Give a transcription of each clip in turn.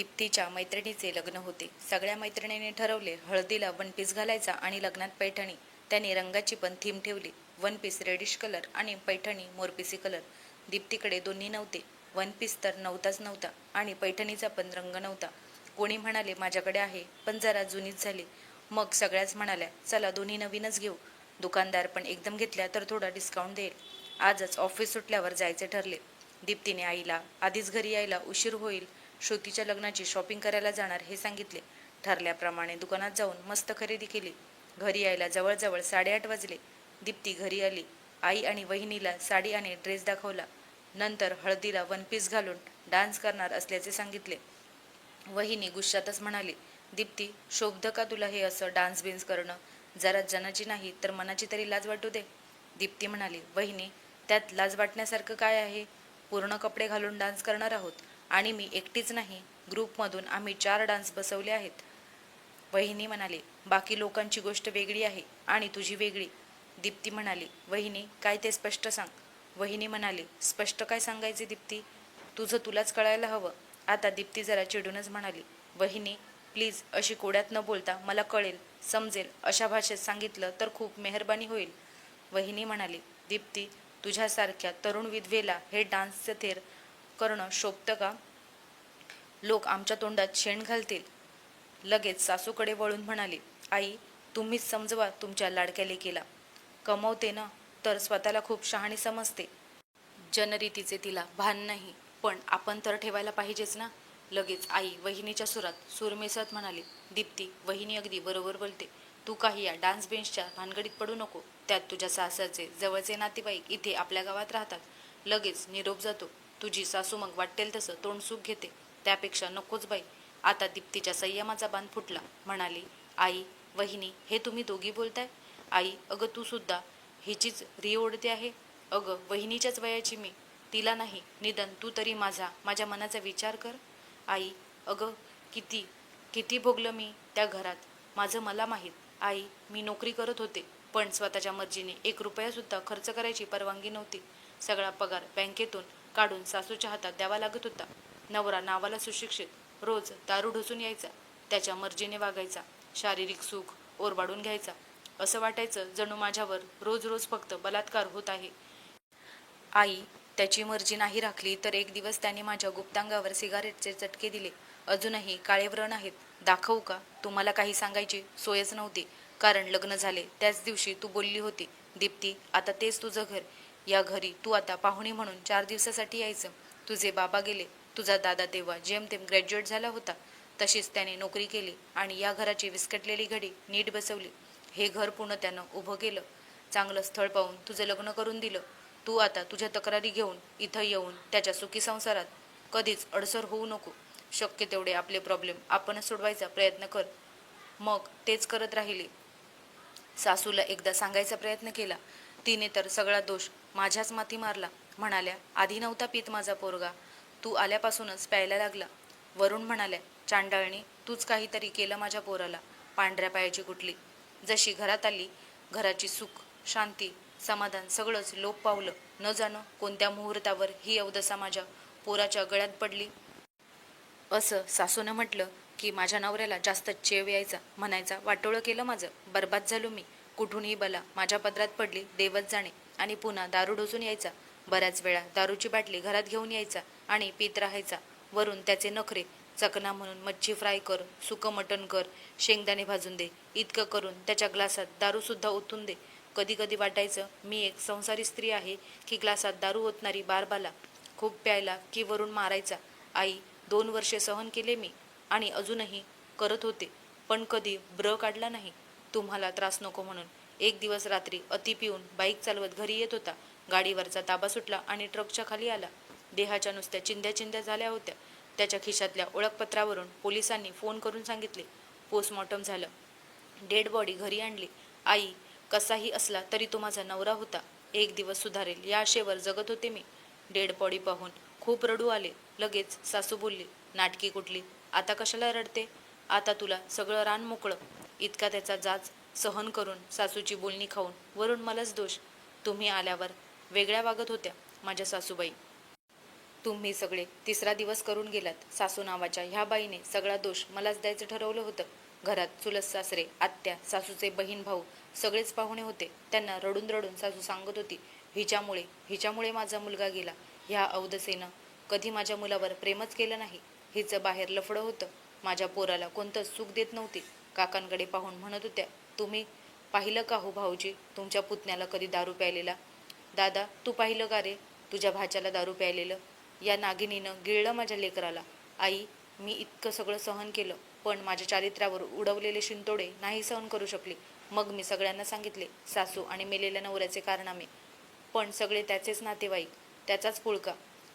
दीप्तीच्या मैत्रिणीचे लग्न होते. सगळ्या मैत्रिणीने ठरवले हळदीला वन पीस घालायचा आणि लग्नात पैठणी. त्याने रंगाची पण थीम ठेवली. वन पीस रेडिश कलर आणि पैठणी मोरपिसी कलर दीप्तीकडे दोन्ही नव्हते. वन पीस तर नव्हताच नव्हता आणि पैठणीचा पण रंग नव्हता. कोणी म्हणाले माझ्याकडे आहे पण जरा जुनीच झाली. मग सगळ्याच म्हणाल्या चला दोन्ही नवीनच घेऊ. दुकानदार पण एकदम घेतल्या तर थोडा डिस्काउंट देईल. आजच ऑफिस सुटल्यावर जायचे ठरले. दीप्तीने आईला आधीच घरी यायला उशीर होईल. श्रुतीच्या लग्नाची शॉपिंग करायला जाणार हे सांगितले. ठरल्याप्रमाणे दुकानात जाऊन मस्त खरेदी केली. घरी यायला जवळजवळ साडेआठ वाजले. दीप्ती घरी आली. आई आणि वहिनीला साडी आणि ड्रेस दाखवला. नंतर हळदीला वन पीस घालून डान्स करणार असल्याचे सांगितले. वहिनी गुस्सातच म्हणाली दीप्ती शोभध का तुला हे असं डान्स बिन्स करणं? जरा जनाची नाही तर मनाची तरी लाज वाटू दे. दीप्ती म्हणाली वहिनी त्यात लाज वाटण्यासारखं काय आहे? पूर्ण कपडे घालून डान्स करणार आहोत. आणि मी एकटीच नाही. ग्रुपमधून आम्ही चार डान्स बसवले आहेत. वहिनी म्हणाली बाकी लोकांची गोष्ट वेगळी आहे आणि तुझी वेगळी. दीप्ती म्हणाली वहिनी काय ते स्पष्ट सांग. वहिनी म्हणाली स्पष्ट काय सांगायचे दीप्ती? तुझं तुलाच कळायला हवं. आता दीप्ती जरा चिडूनच म्हणाली वहिनी प्लीज अशी कोड्यात न बोलता मला कळेल समजेल अशा भाषेत सांगितलं तर खूप मेहरबानी होईल. वहिनी म्हणाली दीप्ती तुझ्यासारख्या तरुण विधवेला हे डान्सचे थेर करणं शोभतं का? लोक आमच्या तोंडात शेण घालतील. लगेच सासूकडे वळून म्हणाली आई तुम्हीच समजवा तुमच्या लाडक्या लेकीला. कमवते ना तर स्वतःला खूप शहाणी समजते. जनरीतीचे तिला भान नाही पण आपण तर ठेवायला पाहिजेच ना. लगेच आई वहिनीच्या सुरात सूर मिसळत म्हणाली दीप्ती वहिनी अगदी बरोबर बोलते. तू काही या डान्स बेंचच्या भानगडीत पडू नको. त्यात तुझ्या सासरचे जवळचे नातेवाईक इथे आपल्या गावात राहतात. लगेच निरोप जातो. तुझी सासू मग वाटेल तसं तोंड सुख घेते. त्यापेक्षा नकोच बाई. आता दीप्तीच्या संयमाचा बांध फुटला. म्हणाली आई वहिनी हे तुम्ही दोघी बोलताय? आई अगं तू सुद्धा हिचीच री ओढते आहे? अगं वहिनीच्याच वयाची मी. तिला नाही निदन तू तरी माझा माझ्या मनाचा विचार कर. आई अगं किती किती भोगलं मी त्या घरात? माझं मला माहीत. आई मी नोकरी करत होते पण स्वतःच्या मर्जीने एक रुपयासुद्धा खर्च करायची परवानगी नव्हती. सगळा पगार बँकेतून काढून सासूच्या हातात द्यावा लागत होता. नवरा नावाला सुशिक्षित. रोज दारू ढोसून यायचा. त्याच्या मर्जीने वागायचा. शारीरिक सुख ओरबाडून घ्यायचा. असं वाटायचं जणू माझ्यावर रोज रोज फक्त बलात्कार होत आहे. आई त्याची मर्जी नाही राखली तर एक दिवस त्याने माझ्या गुप्तांगावर सिगारेटचे चटके दिले. अजूनही काळे व्रण आहेत. दाखवू का? तुम्हाला काही सांगायची सोयच नव्हती. कारण लग्न झाले. त्याच दिवशी तू बोलली होती दीप्ती आता तेच तुझं घर. या घरी तू आता पाहुणी म्हणून चार दिवसासाठी यायचं. तुझे बाबा गेले. तुझा दादा तेव्हा जेमतेम ग्रॅज्युएट झाला होता. तशीच त्याने नोकरी केली आणि या घराची विस्कटलेली घडी नीट बसवली. हे घर पूर्ण त्यानं उभं केलं. चांगलं स्थळ पाहून तुझं लग्न करून दिलं. तू आता तुझ्या तक्रारी घेऊन इथं येऊन त्याच्या सुखी संसारात कधीच अडसर होऊ नको. शक्य तेवढे आपले प्रॉब्लेम आपणच सोडवायचा प्रयत्न कर. मग तेच करत राहिले. सासूला एकदा सांगायचा प्रयत्न केला. तिने तर सगळा दोष माझ्याच माथी मारला. म्हणाल्या आधी नव्हता पित माझा पोरगा. तू आल्यापासूनच प्यायला लागला. वरुण म्हणाल्या चांडाळणी तूच काहीतरी केलं माझ्या पोराला. पांढऱ्या पायाची कुठली जशी घरात आली घराची सुख शांती समाधान सगळंच लोप पावलं. न जाणं कोणत्या मुहूर्तावर ही अवदसा माझ्या पोराच्या गळ्यात पडली. असं सासूनं म्हटलं की माझ्या नवऱ्याला जास्त चेव यायचा म्हणायचा वाटोळं केलं माझं. बरबाद झालो मी. कुठूनही बला माझ्या पदरात पडली देवत जाणे. आणि पुन्हा दारू ढोसून यायचा. बऱ्याच वेळा दारूची बाटली घरात घेऊन यायचा आणि पित राहायचा. वरून त्याचे नखरे चकना म्हणून मच्छी फ्राय कर सुकं मटण कर शेंगदाणे भाजून दे इतकं करून त्याच्या ग्लासात दारूसुद्धा ओतून दे. कधी कधी वाटायचं मी एक संसारी स्त्री आहे की ग्लासात दारू ओतणारी बारबाला खूप प्यायला की वरून मारायचा. आई दोन वर्षे सहन केले मी आणि अजूनही करत होते पण कधी ब्र काढला नाही. तुम्हाला त्रास नको म्हणून एक दिवस रात्री अति पिऊन बाईक चालवत घरी येत होता. गाडीवरचा ताबा सुटला आणि ट्रकच्या खाली आला. देहाच्या नुसत्या चिंध्या चिंध्या झाल्या होत्या. त्याच्या खिशातल्या ओळखपत्रावरून पोलिसांनी फोन करून सांगितले. पोस्टमॉर्टम झालं. डेड बॉडी घरी आणली. आई कसाही असला तरी तो माझा नवरा होता. एक दिवस सुधारेल या आशेवर जगत होते मी. डेड बॉडी पाहून खूप रडू आले. लगेच सासू बोलली नाटकी कुठली? आता कशाला रडते? आता तुला सगळं रान मोकळं. इतका त्याचा जाच सहन करून सासूची बोलणी खाऊन वरून मलाच दोष. तुम्ही आल्यावर वेगळ्या वागत होत्या माझ्या सासूबाई. तुम्ही सगळे तिसरा दिवस करून गेलात सासू नावाच्या ह्या बाईने सगळा दोष मलाच द्यायचं ठरवलं होतं. घरात चुलस सासरे आत्या सासूचे बहीण भाऊ सगळेच पाहुणे होते. त्यांना रडून रडून सासू सांगत होती हिच्यामुळे हिच्यामुळे माझा मुलगा गेला. ह्या अवदसेनं कधी माझ्या मुलावर प्रेमच केलं नाही. हिचं बाहेर लफडं होतं. माझ्या पोराला कोणतंच सुख देत नव्हती. काकांकडे पाहून म्हणत होत्या तुम्ही पाहिलं का हो भाऊजी तुमच्या पुतण्याला कधी दारू प्यायलेला? दादा तू पाहिलं का रे? तुझ्या भाच्याला दारू प्यायलेलं. या नागिनीनं गिळलं माझ्या लेकराला. आई मी इतकं सगळं सहन केलं पण माझ्या चारित्र्यावर उडवलेले शिंतोडे नाही सहन करू शकले. मग मी सगळ्यांना सांगितले सासू आणि मेलेल्या नवऱ्याचे कारनामे. पण सगळे त्याचेच नातेवाईक त्याचाच पुळका.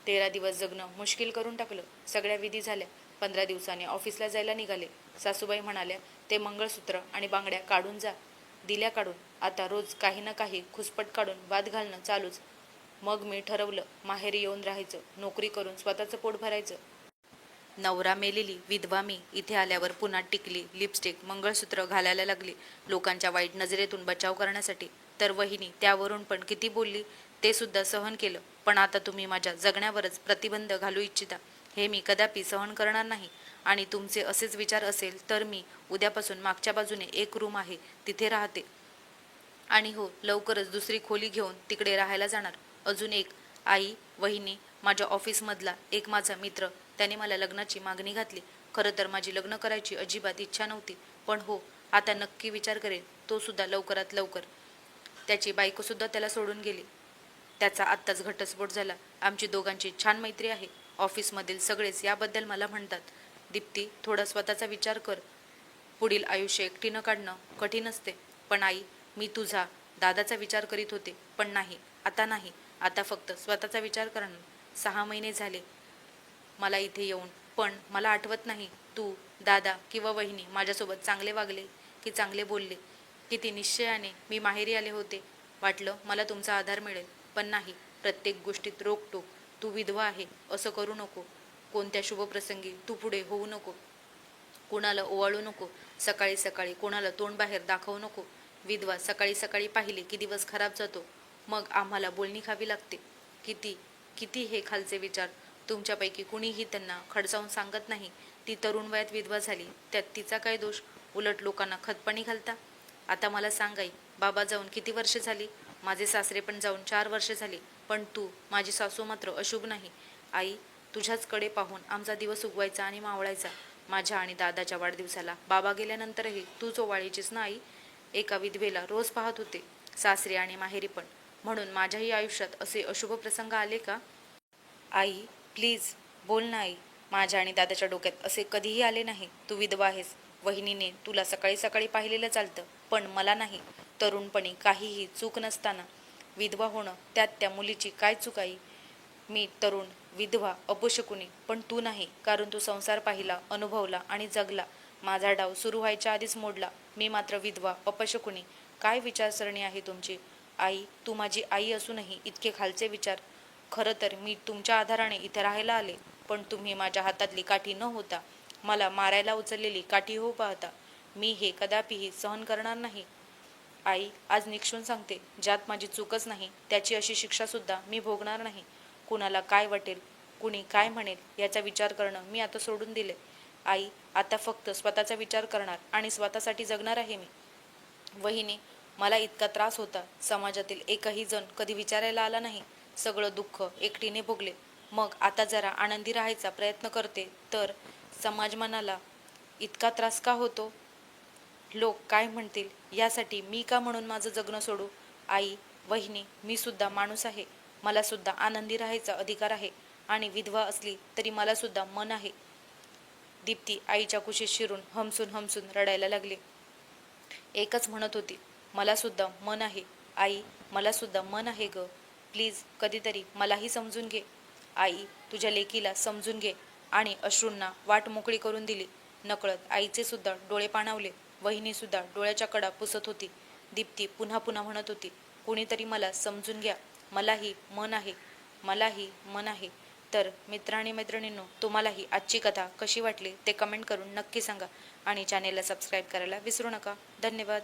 तेरा दिवस जगणं मुश्किल करून टाकलं. सगळ्या विधी झाल्या. पंधरा दिवसाने ऑफिसला जायला निघाले. सासूबाई म्हणाल्या ते मंगळसूत्र आणि बांगड्या काढून जा. दिल्या काढून आता रोज काही ना काही खुसपट काढून वाद घालणं चालूच. मग मी ठरवलं माहेरी येऊन राहायचं नोकरी करून स्वतःचं पोट भरायचं. नवरा मेलेली विधवा मी इथे आल्यावर पुन्हा टिकली लिपस्टिक मंगळसूत्र घालायला लागली लोकांच्या वाईट नजरेतून बचाव करण्यासाठी. तर वहिनी त्यावरून पण किती बोलली ते सुद्धा सहन केलं. पण आता तुम्ही माझ्या जगण्यावरच प्रतिबंध घालू इच्छिता. हे मी कदापि सहन करणार नाही. आणि तुमचे असेच विचार असेल तर मी उद्यापासून मागच्या बाजूने एक रूम आहे तिथे राहते. आणि हो लवकरच दुसरी खोली घेऊन तिकडे राहायला जाणार. अजून एक आई वहिनी माझ्या ऑफिसमधला एक माझा मित्र त्याने मला लग्नाची मागणी घातली. खरं तर माझी लग्न करायची अजिबात इच्छा नव्हती पण हो आता नक्की विचार करेन तो सुद्धा लवकरात लवकर. त्याची बायकोसुद्धा त्याला सोडून गेली. त्याचा आत्ताच घटस्फोट झाला. आमची दोघांची छान मैत्री आहे. ऑफिसमधील सगळेच याबद्दल मला म्हणतात. दीप्ती थोडा स्वतःचा विचार कर. पुढील आयुष्य एकटीनं काढणं कठीण असते. पण आई मी तुझा दादाचा विचार करीत होते. पण नाही आता नाही. आता फक्त स्वतःचा विचार करणं सहा महिने झाले. मला इथे येऊन पण मला आठवत नाही तू दादा किंवा वहिनी माझ्यासोबत चांगले वागले की चांगले बोलले किती निश्चयाने मी माहेरी आले होते. वाटलं मला तुमचा आधार मिळेल पण नाही. प्रत्येक गोष्टीत रोकटोक तू विधवा आहे असं करू नको. कोणत्या शुभप्रसंगी तू पुढे होऊ नको. कुणाला ओवाळू नको. सकाळी सकाळी कोणाला तोंड बाहेर दाखवू नको. विधवा सकाळी सकाळी पाहिले की दिवस खराब जातो. मग आम्हाला बोलणी खावी लागते. किती किती हे खालचे विचार. तुमच्यापैकी कुणीही त्यांना खडसावून सांगत नाही. ती तरुण वयात विधवा झाली. त्यात तिचा काय दोष? उलट लोकांना खतपाणी घालता? आता मला सांगाई बाबा जाऊन किती वर्षे झाली? माझे सासरे पण जाऊन चार वर्षे झाली. पण तू माझी सासू मात्र अशुभ नाही. आई तुझ्याचकडे पाहून आमचा दिवस उगवायचा आणि मावळायचा माझ्या आणि दादाच्या वाढदिवसाला. बाबा गेल्यानंतरही तूच ओवाळीचीच ना आई एका विधवेला रोज पाहत होते सासरे आणि माहेरी पण. म्हणून माझ्याही आयुष्यात असे अशुभ प्रसंग आले का? आई प्लीज बोल ना आई. माझ्या आणि दादाच्या डोक्यात असे कधीही आले नाही. तू विधवा आहेस. वहिनीने तुला सकाळी सकाळी पाहिलेलं चालतं पण मला नाही. तरुणपणी काहीही चूक नसताना. विधवा होणं त्यात त्या मुलीची काय चूक आई? मी तरुण विधवा अपशकुनी पण तू नाही कारण तू संसार पाहिला अनुभवला आणि जगला. माझा डाव सुरू व्हायच्या आधीच मोडला. मी मात्र विधवा अपशकुनी काय विचारसरणी आहे तुमची? आई तू माझी आई असूनही इतके खालचे विचार. खरं तर मी तुमच्या आधाराने इथे राहायला आले पण तुम्ही माझ्या हातातली काठी न होता मला मारायला उचललेली काठी हो पाहता. मी हे कदापिही सहन करणार नाही. आई आज निक्षून सांगते ज्यात माझी चूकच नाही त्याची अशी शिक्षासुद्धा मी भोगणार नाही. कुणाला काय वाटेल कुणी काय म्हणेल याचा विचार करणं मी आता सोडून दिले. आई आता फक्त स्वतःचा विचार करणार आणि स्वतःसाठी जगणार आहे मी. वहिनी मला इतका त्रास होता. समाजातील एकही जण कधी विचारायला आला नाही. सगळं दुःख एकटीने भोगले. मग आता जरा आनंदी राहायचा प्रयत्न करते. तर समाज मनाला इतका त्रास का होतो? लोक काय म्हणतील? यासाठी मी का म्हणून माझं जगणं सोडू? आई वहिनी मी सुद्धा माणूस आहे. मला सुद्धा आनंदी राहायचा अधिकार आहे. आणि विधवा असली तरी मला सुद्धा मन आहे. दीप्ती आईच्या कुशीत शिरून हमसून हमसून रडायला लागली. एकच म्हणत होती मलासुद्धा मन आहे. आई मलासुद्धा मन आहे ग. प्लीज कधीतरी मलाही समजून घे. आई तुझ्या लेकीला समजून घे. आणि अश्रूंना वाट मोकळी करून दिली. नकळत आईचे सुद्धा डोळे पाणावले. वहिनी सुद्धा डोळ्याच्या कडा पुसत होती. दीप्ती पुन्हा पुन्हा म्हणत होती कुणीतरी मला समजून घ्या. मलाही मन आहे मलाही मन आहे. तर मित्रांनी मैत्रिणींनो तुम्हालाही आजची कथा कशी वाटली ते कमेंट करून नक्की सांगा आणि चॅनेलला सबस्क्राईब करायला विसरू नका. धन्यवाद.